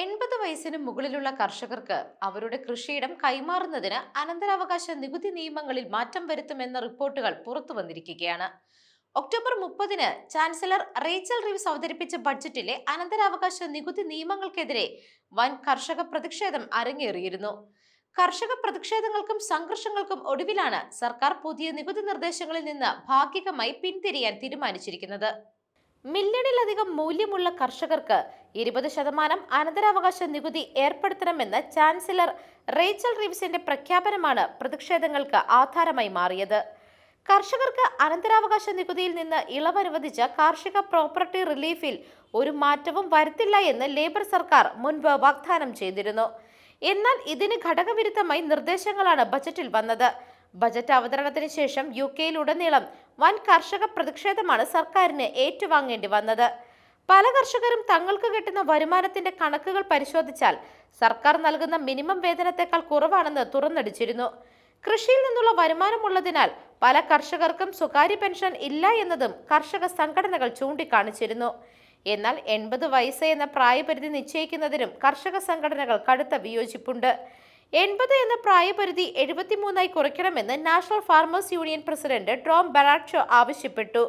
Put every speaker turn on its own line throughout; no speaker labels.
എൺപത് വയസ്സിന് മുകളിലുള്ള കർഷകർക്ക് അവരുടെ കൃഷിയിടം കൈമാറുന്നതിന് അനന്തരാവകാശ നികുതി നിയമങ്ങളിൽ മാറ്റം വരുത്തുമെന്ന റിപ്പോർട്ടുകൾ പുറത്തു വന്നിരിക്കുകയാണ്. ഒക്ടോബർ മുപ്പതിന് ചാൻസലർ റേച്ചൽ റിവ്സ് അവതരിപ്പിച്ച ബഡ്ജറ്റിലെ അനന്തരാവകാശ നികുതി നിയമങ്ങൾക്കെതിരെ വൻ കർഷക പ്രതിഷേധം അരങ്ങേറിയിരുന്നു. കർഷക പ്രതിഷേധങ്ങൾക്കും സംഘർഷങ്ങൾക്കും ഒടുവിലാണ് സർക്കാർ പുതിയ നികുതി നിർദ്ദേശങ്ങളിൽ നിന്ന് ഭാഗികമായി പിന്തിരിയാൻ തീരുമാനിച്ചിരിക്കുന്നത്. മില്യണിലധികം മൂല്യമുള്ള കർഷകർക്ക് ഇരുപത് ശതമാനം അനന്തരാവകാശ നികുതി ഏർപ്പെടുത്തണമെന്ന് ചാൻസലർ റേച്ചൽ റിവ്സിന്റെ പ്രഖ്യാപനമാണ് പ്രതിഷേധങ്ങൾക്ക് ആധാരമായി മാറിയത്. കർഷകർക്ക് അനന്തരാവകാശ നികുതിയിൽ നിന്ന് ഇളവ് അനുവദിച്ച കാർഷിക പ്രോപ്പർട്ടി റിലീഫിൽ ഒരു മാറ്റവും വരുത്തില്ല എന്ന് ലേബർ സർക്കാർ മുൻപ് വാഗ്ദാനം ചെയ്തിരുന്നു. എന്നാൽ ഇതിന് ഘടകവിരുദ്ധമായി നിർദ്ദേശങ്ങളാണ് ബജറ്റിൽ വന്നത്. ബജറ്റ് അവതരണത്തിന് ശേഷം യു കെയിലുടനീളം വൻ കർഷക പ്രതിഷേധമാണ് സർക്കാരിന് ഏറ്റുവാങ്ങേണ്ടി വന്നത്. പല കർഷകരും തങ്ങൾക്ക് കിട്ടുന്ന വരുമാനത്തിന്റെ കണക്കുകൾ പരിശോധിച്ചാൽ സർക്കാർ നൽകുന്ന മിനിമം വേതനത്തെക്കാൾ കുറവാണെന്ന് തുറന്നടിച്ചിരുന്നു. കൃഷിയിൽ നിന്നുള്ള വരുമാനമുള്ളതിനാൽ പല കർഷകർക്കും സ്വകാര്യ പെൻഷൻ ഇല്ല എന്നതും കർഷക സംഘടനകൾ ചൂണ്ടിക്കാണിച്ചിരുന്നു. എന്നാൽ എൺപത് വയസ്സ് എന്ന പ്രായപരിധി നിശ്ചയിക്കുന്നതിനും കർഷക സംഘടനകൾ കടുത്ത വിയോജിപ്പുണ്ട്. എൺപത് എന്ന പ്രായപരിധി എഴുപത്തിമൂന്നായി കുറയ്ക്കണമെന്ന് national farmers union president Tom Bradshaw ആവശ്യപ്പെട്ടു.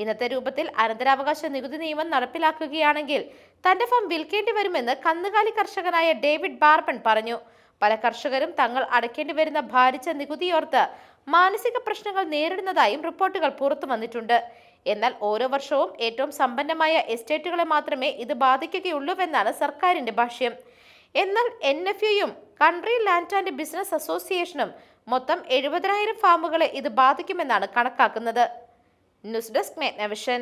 ഇന്നത്തെ രൂപത്തിൽ അനന്തരാവകാശ നികുതി നിയമം നടപ്പിലാക്കുകയാണെങ്കിൽ തന്റെ ഫാം വിൽക്കേണ്ടി വരുമെന്ന് കന്നുകാലി കർഷകനായ ഡേവിഡ് ബാർബൺ പറഞ്ഞു. പല കർഷകരും തങ്ങൾ അടയ്ക്കേണ്ടി വരുന്ന ഭാരിച്ച നികുതിയോർത്ത് മാനസിക പ്രശ്നങ്ങൾ നേരിടുന്നതായും റിപ്പോർട്ടുകൾ പുറത്തു വന്നിട്ടുണ്ട്. എന്നാൽ ഓരോ വർഷവും ഏറ്റവും സമ്പന്നമായ എസ്റ്റേറ്റുകളെ മാത്രമേ ഇത് ബാധിക്കുകയുള്ളൂവെന്നാണ് സർക്കാരിന്റെ ഭാഷ്യം. എന്നാൽ എൻ എഫ് യുയും കൺട്രി ലാൻഡ് ആൻഡ് ബിസിനസ് അസോസിയേഷനും മൊത്തം എഴുപതിനായിരം ഫാമുകളെ ഇത് ബാധിക്കുമെന്നാണ് കണക്കാക്കുന്നത്. News desk മേഗ്നവിഷൻ